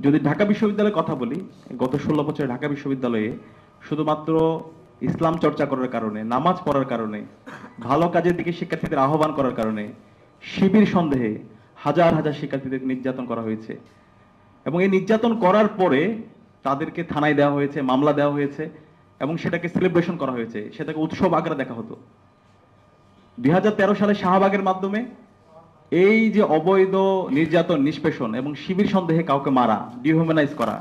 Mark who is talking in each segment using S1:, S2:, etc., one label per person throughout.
S1: যদি ঢাকা বিশ্ববিদ্যালয়ের কথা বলি, গত ষোলো বছরে ঢাকা বিশ্ববিদ্যালয়ে শুধুমাত্র ইসলাম চর্চা করার কারণে, নামাজ পড়ার কারণে, ভালো কাজের দিকে শিক্ষার্থীদের আহ্বান করার কারণে শিবির সন্দেহে হাজার হাজার শিক্ষার্থীদের নির্যাতন করা হয়েছে। এবং এই নির্যাতন করার পরে তাদেরকে থানায় দেওয়া হয়েছে, মামলা দেওয়া হয়েছে এবং সেটাকে সেলিব্রেশন করা হয়েছে। সেটাকে উৎসব আকারে দেখা হতো। দুই হাজার তেরো সালে শাহবাগের মাধ্যমে এই যে অবৈধ নির্যাতন, নিষ্পেষণ এবং শিবির সন্দেহে কাউকে মারা ডিহিউম্যানাইজ করা,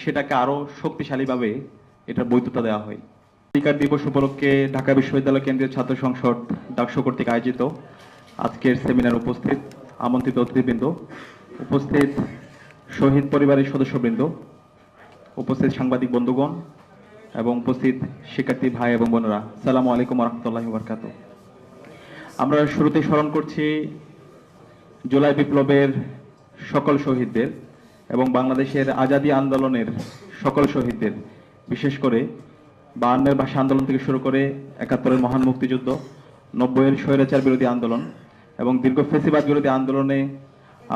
S1: সেটাকে আরও শক্তিশালীভাবে এটার বৈধতা দেওয়া হয়। অধিকার দিবস উপলক্ষে ঢাকা বিশ্ববিদ্যালয় কেন্দ্রীয় ছাত্র সংসদ ডাকসু কর্তৃক আয়োজিত আজকের সেমিনার উপস্থিত আমন্ত্রিত অতিথিবৃন্দ, উপস্থিত শহীদ পরিবারের সদস্যবৃন্দ, উপস্থিত সাংবাদিক বন্ধুগণ এবং উপস্থিত শিক্ষার্থী ভাই এবং বোনেরা। সালামু আলাইকুম রহমতুল্লাহ বরকাত আমরা শুরুতে স্মরণ করছি জুলাই বিপ্লবের সকল শহীদদের এবং বাংলাদেশের আজাদী আন্দোলনের সকল শহীদদের, বিশেষ করে বায়ান্নের ভাষা আন্দোলন থেকে শুরু করে একাত্তরের মহান মুক্তিযুদ্ধ, নব্বইয়ের স্বৈরাচার বিরোধী আন্দোলন এবং দীর্ঘ ফেসিবাদ বিরোধী আন্দোলনে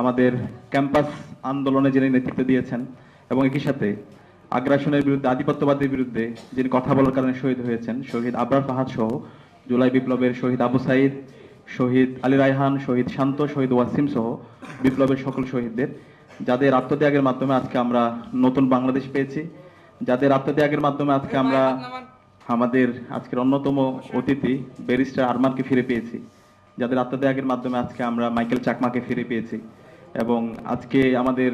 S1: আমাদের ক্যাম্পাস আন্দোলনে যিনি নেতৃত্ব দিয়েছেন এবং একই সাথে আগ্রাসনের বিরুদ্ধে, আধিপত্যবাদের বিরুদ্ধে যিনি কথা বলার কারণে শহীদ হয়েছেন, শহীদ আবরার ফাহাদ সহ জুলাই বিপ্লবের শহীদ আবু সাইদ, শহীদ আলী রায়হান, শহীদ শান্ত, শহীদ ওয়াসিম সহ বিপ্লবের সকল শহীদদের, যাদের আত্মত্যাগের মাধ্যমে আজকে আমরা নতুন বাংলাদেশ পেয়েছি, যাদের আত্মত্যাগের মাধ্যমে আজকে আমরা আমাদের আজকের অন্যতম অতিথি ব্যারিস্টার আরমানকে ফিরে পেয়েছি, যাদের আত্মত্যাগের মাধ্যমে আজকে আমরা মাইকেল চাকমাকে ফিরে পেয়েছি এবং আজকে আমাদের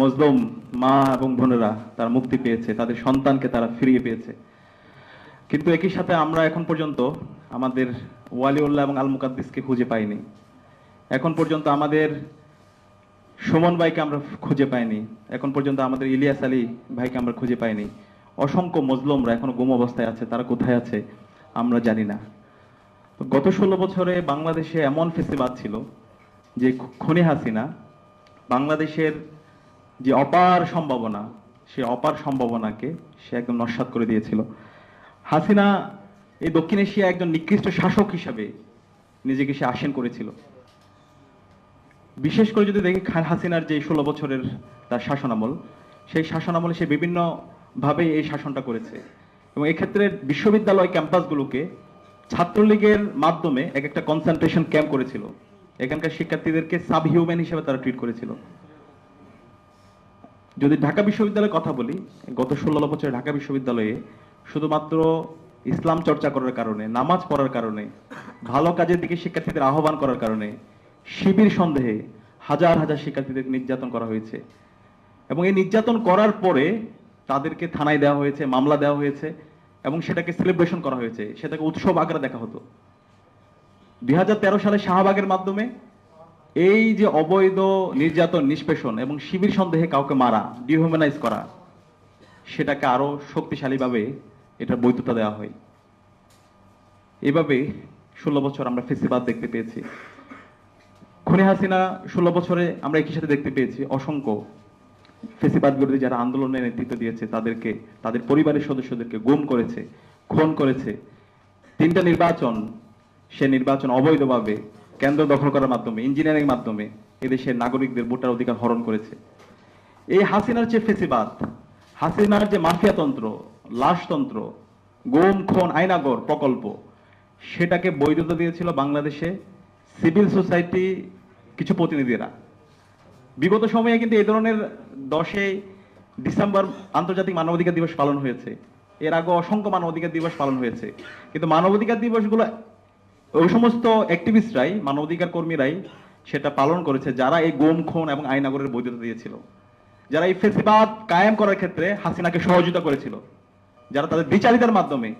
S1: মজলুম মা এবং বোনেরা তারা মুক্তি পেয়েছে, তাদের সন্তানকে তারা ফিরিয়ে পেয়েছে। কিন্তু একই সাথে আমরা এখন পর্যন্ত আমাদের ওয়ালিউল্লাহ এবং আল মুকাদ্দিসকে খুঁজে পাইনি। এখন পর্যন্ত আমাদের সুমন ভাইকে আমরা খুঁজে পাইনি। এখন পর্যন্ত আমাদের ইলিয়াস আলী ভাইকে আমরা খুঁজে পাইনি। অসংখ্য মজলুমরা এখনও গুম অবস্থায় আছে, তারা কোথায় আছে আমরা জানি না। গত ষোলো বছরে বাংলাদেশে এমন ফেসিবাদ ছিল যে খনি হাসিনা বাংলাদেশের যে অপার সম্ভাবনা, সে অপার সম্ভাবনাকে সে একদম নস্বাত করে দিয়েছিল। হাসিনা এই দক্ষিণ এশিয়া একজন নিকৃষ্ট শাসক হিসাবে নিজেকে সে আসীন করেছিল। বিশেষ করে যদি দেখি খান হাসিনার যে ষোলো বছরের তার শাসনামল, সেই শাসনামলে সে বিভিন্ন ভাবে এই শাসনটা করেছে। এবং এক্ষেত্রে বিশ্ববিদ্যালয় ক্যাম্পাসগুলোকে ছাত্রলীগের মাধ্যমে এক একটা কনসেন্ট্রেশন ক্যাম্প করেছিল। এখানকার শিক্ষার্থীদেরকে সাব হিউম্যান হিসেবে তারা ট্রিট করেছিল। যদি ঢাকা বিশ্ববিদ্যালয়ের কথা বলি, গত ষোলো বছরে ঢাকা বিশ্ববিদ্যালয়ে শুধুমাত্র ইসলাম চর্চা করার কারণে, নামাজ পড়ার কারণে, ভালো কাজের দিকে শিক্ষার্থীদের আহ্বান করার কারণে শিবির সন্দেহে হাজার হাজার শিক্ষার্থীদের নির্যাতন করা হয়েছে। এবং এই নির্যাতন করার পরে তাদেরকে থানায় দেওয়া হয়েছে, মামলা দেওয়া হয়েছে এবং সেটাকে সেলিব্রেশন করা হয়েছে। সেটাকে উৎসব আকারে দেখা হতো। দুই হাজার তেরো সালে শাহবাগের মাধ্যমে এই যে অবৈধ নির্যাতন, নিষ্পেষণ এবং শিবির সন্দেহে কাউকে মারা ডিহিউম্যানাইজ করা, সেটাকে আরও শক্তিশালীভাবে এটা বৈধতা দেওয়া হয়। এভাবে ষোলো বছর আমরা ফেসিবাদ দেখতে পেয়েছি। খুনি হাসিনা ষোলো বছরে আমরা একই সাথে দেখতে পেয়েছি। অসংখ্য ফেসিবাদ বিরোধী যারা আন্দোলনে নেতৃত্ব দিয়েছে, তাদেরকে, তাদের পরিবারের সদস্যদেরকে গুম করেছে, খুন করেছে। তিনটা নির্বাচন, সে নির্বাচন অবৈধভাবে কেন্দ্র দখল করার মাধ্যমে ইঞ্জিনিয়ারিং মাধ্যমে এদেশের নাগরিকদের ভোটার অধিকার হরণ করেছে। এই হাসিনার যে ফেসিবাদ, হাসিনার যে মাফিয়াতন্ত্র লাশতন্ত্র, গোম, খুন, আইনাগর প্রকল্প, সেটাকে বৈধতা দিয়েছিল বাংলাদেশে সিভিল সোসাইটি কিছু প্রতিনিধিরা। বিগত সময়ে কিন্তু এই ধরনের দশে ডিসেম্বর আন্তর্জাতিক মানবাধিকার দিবস পালন হয়েছে। এর আগে অসংখ্য মানবাধিকার দিবস পালন হয়েছে। কিন্তু মানবাধিকার দিবসগুলো, ওই সমস্ত অ্যাক্টিভিস্টরাই মানবাধিকার কর্মীরাই সেটা পালন করেছে, যারা এই গোম, খুন এবং আইনাগরের বৈধতা দিয়েছিল। যারা এই ফেসিবাদ কায়েম করার ক্ষেত্রে হাসিনাকে সহযোগিতা করেছিল। যারা তাদের বিচারিতার মাধ্যমে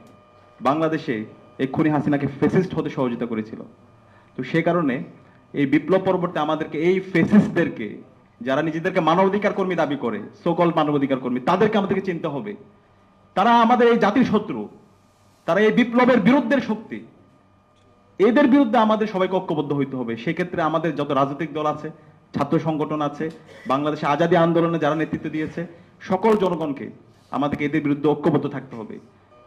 S1: বাংলাদেশে এই খুনি হাসিনাকে ফেসিস্ট হতে সহযোগিতা করেছিল। তো সেই কারণে এই বিপ্লব পরবর্তী আমাদেরকে, এই ফেসিস্টদেরকে যারা নিজেদেরকে মানবাধিকার কর্মী দাবি করে সকল মানবাধিকার কর্মী, তাদেরকে আমাদেরকে চিনতে হবে। তারা আমাদের এই জাতির শত্রু, তারা এই বিপ্লবের বিরুদ্ধের শক্তি। এদের বিরুদ্ধে আমাদের সবাইকে ঐক্যবদ্ধ হইতে হবে। সেক্ষেত্রে আমাদের যত রাজনৈতিক দল আছে, ছাত্র সংগঠন আছে, বাংলাদেশে আজাদী আন্দোলনে যারা নেতৃত্ব দিয়েছে, সকল জনগণকে আমাদেরকে এদের বিরুদ্ধে ঐক্যবদ্ধ থাকতে হবে।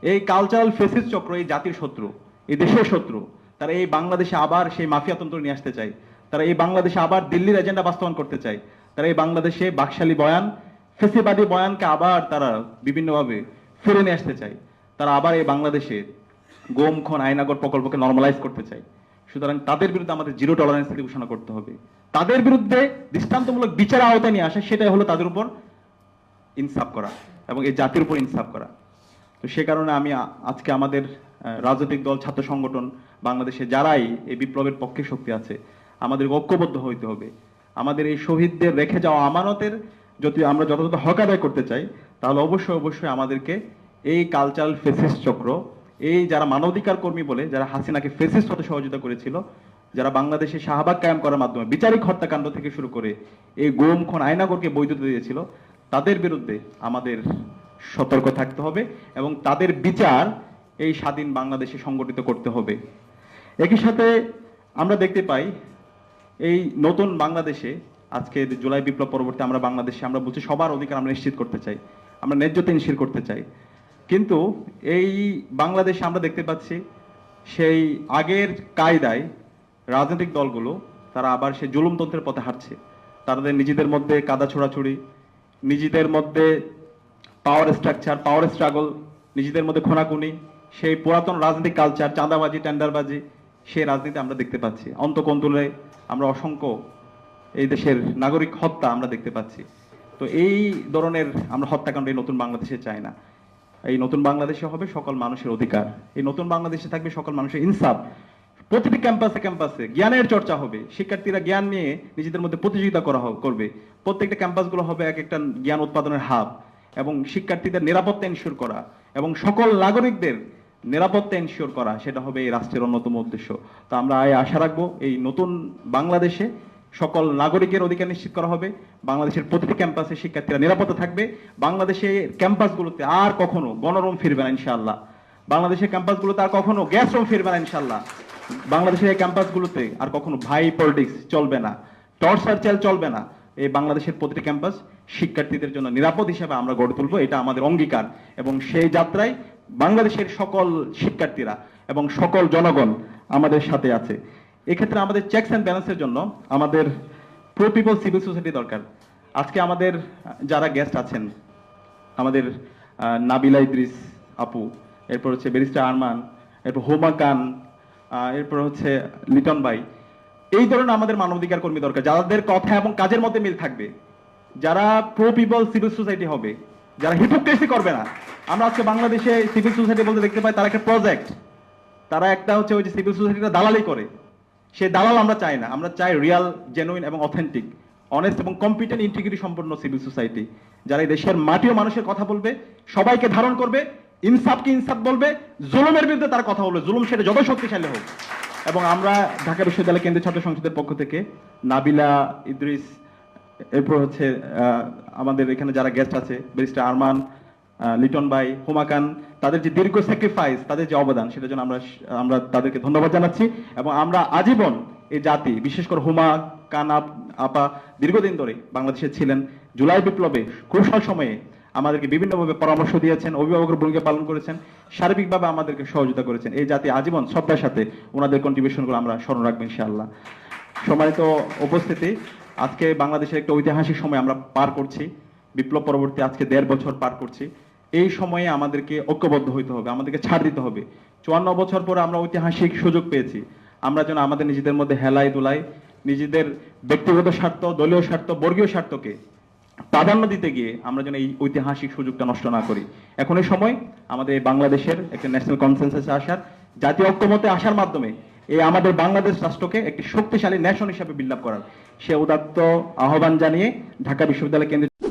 S1: এই কালচারাল ফেসিস চক্র, এই জাতির শত্রু, এই দেশের শত্রু, তারা এই বাংলাদেশে আবার সেই মাফিয়াতন্ত্র নিয়ে আসতে চায়। তারা এই বাংলাদেশে আবার দিল্লির এজেন্ডা বাস্তবায়ন করতে চায়। তারা এই বাংলাদেশে বাকশালী বয়ান, ফেসিবাদী বয়ানকে আবার তারা বিভিন্নভাবে ফিরে নিয়ে আসতে চায়। তারা আবার এই বাংলাদেশে গোম, খন, আইনাগর প্রকল্পকে নর্মালাইজ করতে চায়। সুতরাং তাদের বিরুদ্ধে আমাদের জিরো টলারেন্স নীতি ঘোষণা করতে হবে। তাদের বিরুদ্ধে দৃষ্টান্তমূলক বিচার আওতায় নিয়ে আসা, সেটাই হলো তাদের উপর ইনসাফ করা। এবং এই জাতির উপর ইনসাফ করা। তো সে কারণে আমি আজকে আমাদের রাজনৈতিক দল, ছাত্র সংগঠন, বাংলাদেশে যারাই এই বিপ্লবের পক্ষে শক্তি আছে আমাদের ঐক্যবদ্ধ হইতে হবে। আমাদের এই শহীদদের রেখে যাওয়া আমানতের যদি আমরা যথাযথ হক আদায় করতে চাই, তাহলে অবশ্যই অবশ্যই আমাদেরকে এই কালচারাল ফেসিস্ট চক্র, এই যারা মানবাধিকার কর্মী বলে, যারা হাসিনাকে ফেসিস্ট হতে সহযোগিতা করেছিল, যারা বাংলাদেশে শাহবাগ কায়েম করার মাধ্যমে বিচারিক হত্যাকাণ্ড থেকে শুরু করে এই গোম খন আয়নাগরকে বৈধতা দিয়েছিল তাদের বিরুদ্ধে আমাদের সতর্ক থাকতে হবে এবং তাদের বিচার এই স্বাধীন বাংলাদেশে সংগঠিত করতে হবে। একই সাথে আমরা দেখতে পাই, এই নতুন বাংলাদেশে আজকে জুলাই বিপ্লব পরবর্তী আমরা বাংলাদেশে আমরা বলছি সবার অধিকার আমরা নিশ্চিত করতে চাই, আমরা ন্যায্যতা নিশ্চিত করতে চাই। কিন্তু এই বাংলাদেশে আমরা দেখতে পাচ্ছি সেই আগের কায়দায় রাজনৈতিক দলগুলো তারা আবার সেই জুলুমতন্ত্রের পথে হাঁটছে। তাদের নিজেদের মধ্যে কাদা ছোড়াছুড়ি নিজেদের মধ্যে পাওয়ার স্ট্রাকচার পাওয়ার স্ট্রাগল নিজেদের মধ্যে খোনাকুনি সেই পুরাতন রাজনৈতিক কালচার চাঁদাবাজি টেন্ডারবাজি সেই রাজনীতি আমরা দেখতে পাচ্ছি। অন্তকন্তুলে আমরা অসংখ্য এই দেশের নাগরিক হত্যা আমরা দেখতে পাচ্ছি। তো এই ধরনের আমরা হত্যাকাণ্ড এই নতুন বাংলাদেশে চাই না। এই নতুন বাংলাদেশে হবে সকল মানুষের অধিকার। এই নতুন বাংলাদেশে থাকবে সকল মানুষের ইনসাফ। প্রতিটি ক্যাম্পাসে ক্যাম্পাসে জ্ঞানের চর্চা হবে। শিক্ষার্থীরা জ্ঞান নিয়ে নিজেদের মধ্যে প্রতিযোগিতা করা করবে। প্রত্যেকটা ক্যাম্পাসগুলো হবে এক একটা জ্ঞান উৎপাদনের হাব এবং শিক্ষার্থীদের নিরাপত্তা এনশিওর করা এবং সকল নাগরিকদের নিরাপত্তা এনশিওর করা, সেটা হবে এই রাষ্ট্রের অন্যতম উদ্দেশ্য। তো আমরা আশা রাখব এই নতুন বাংলাদেশে সকল নাগরিকের অধিকার নিশ্চিত করা হবে। বাংলাদেশের প্রতিটি ক্যাম্পাসে শিক্ষার্থীরা নিরাপত্তা থাকবে। বাংলাদেশে ক্যাম্পাসগুলোতে আর কখনো গণরুম ফিরবে না ইনশাআল্লাহ। বাংলাদেশের ক্যাম্পাসগুলোতে আর কখনো গ্যাস রুম ফিরবে না ইনশাআল্লাহ। বাংলাদেশের এই ক্যাম্পাসগুলোতে আর কখনো ভাই পলিটিক্স চলবে না টর্চার চেল চলবে না। এই বাংলাদেশের প্রতিটি ক্যাম্পাস শিক্ষার্থীদের জন্য নিরাপদ হিসেবে আমরা গড়ে তুলবো এটা আমাদের অঙ্গীকার। এবং সেই যাত্রায় বাংলাদেশের সকল শিক্ষার্থীরা এবং সকল জনগণ আমাদের সাথে আছে। এক্ষেত্রে আমাদের চেকস অ্যান্ড ব্যালেন্সের জন্য আমাদের প্রো পিপল সিভিল সোসাইটি দরকার। আজকে আমাদের যারা গেস্ট আছেন আমাদের নাবিলা ইদ্রিস আপু এরপর হচ্ছে ব্যারিস্টার আরমান এরপর হোমা আহ, এরপর হচ্ছে লিটন ভাই। এই ধরনের আমাদের মানবাধিকার কর্মী দরকার, যাদের কথা এবং কাজের মধ্যে মিল থাকবে। যারা প্রো পিপল সিভিল সোসাইটি হবে, যারা হিপোক্রেসি করবে না। আমরা আজকে বাংলাদেশে সিভিল সোসাইটি বলতে দেখতে পাই, তারা একটা প্রজেক্ট তারা একটা হচ্ছে ওই যে সিভিল সোসাইটিটা দালালি করে। সে দালাল আমরা চাই না, আমরা চাই রিয়াল জেনুইন এবং অথেন্টিক অনেস্ট এবং কম্পিটেন্ট ইন্টিগ্রিটি সম্পন্ন সিভিল সোসাইটি যারা এই দেশের মাটি ও মানুষের কথা বলবে, সবাইকে ধারণ করবে ইনসাফকে ইনসাফ বলবে, জুলুমের বিরুদ্ধে তার কথা বলবে। জুলুম সেটা যত শক্তিশালী হোক। এবং আমরা ঢাকা বিশ্ববিদ্যালয় কেন্দ্রীয় ছাত্র সংসদের পক্ষ থেকে নাবিলা, ইদ্রিস, এরপর হচ্ছে আমাদের এখানে যারা গেস্ট আছে, ব্যারিস্টার আরমান লিটন ভাই হুমাকান তাদের যে দীর্ঘ স্যাক্রিফাইস তাদের যে অবদান, সেটার জন্য আমরা আমরা তাদেরকে ধন্যবাদ জানাচ্ছি। এবং আমরা আজীবন এই জাতি, বিশেষ করে হুমা, কান আপ- আপা, দীর্ঘদিন ধরে বাংলাদেশে ছিলেন। জুলাই বিপ্লবে, ক্রুশাল সময়ে আমাদেরকে বিভিন্নভাবে পরামর্শ দিয়েছেন, অভিভাবকের ভূমিকা পালন করেছেন, সার্বিকভাবে আমাদেরকে সহযোগিতা করেছেন। এই জাতি আজীবন শ্রদ্ধার সাথে ওনাদের কন্ট্রিবিউশনগুলো আমরা স্মরণ রাখব ইনশাআল্লাহ। সম্মানিত উপস্থিতি, আজকে বাংলাদেশের একটা ঐতিহাসিক সময় আমরা পার করছি। বিপ্লব পরবর্তী আজকে দেড় বছর পার করছি। এই সময়ে আমাদেরকে ঐক্যবদ্ধ হইতে হবে, আমাদেরকে ছাড় দিতে হবে। চুয়ান্ন বছর পরে আমরা ঐতিহাসিক সুযোগ পেয়েছি। আমরা যেন আমাদের নিজেদের মধ্যে হেলাই দুলাই নিজেদের ব্যক্তিগত স্বার্থ, দলীয় স্বার্থ, বর্গীয় স্বার্থকে প্রাধান্য দিতে গিয়ে আমরা যেন এই ঐতিহাসিক সুযোগটা নষ্ট না করি। এখন এই সময় আমাদের বাংলাদেশের একটা ন্যাশনাল কনসেন্সাসে আসার, জাতীয় ঐক্যমতে আসার মাধ্যমে এই আমাদের বাংলাদেশ রাষ্ট্রকে একটি শক্তিশালী ন্যাশন হিসাবে বিল্ড করার। সে উদাত্ত আহ্বান জানিয়ে ঢাকা বিশ্ববিদ্যালয় কেন্দ্রে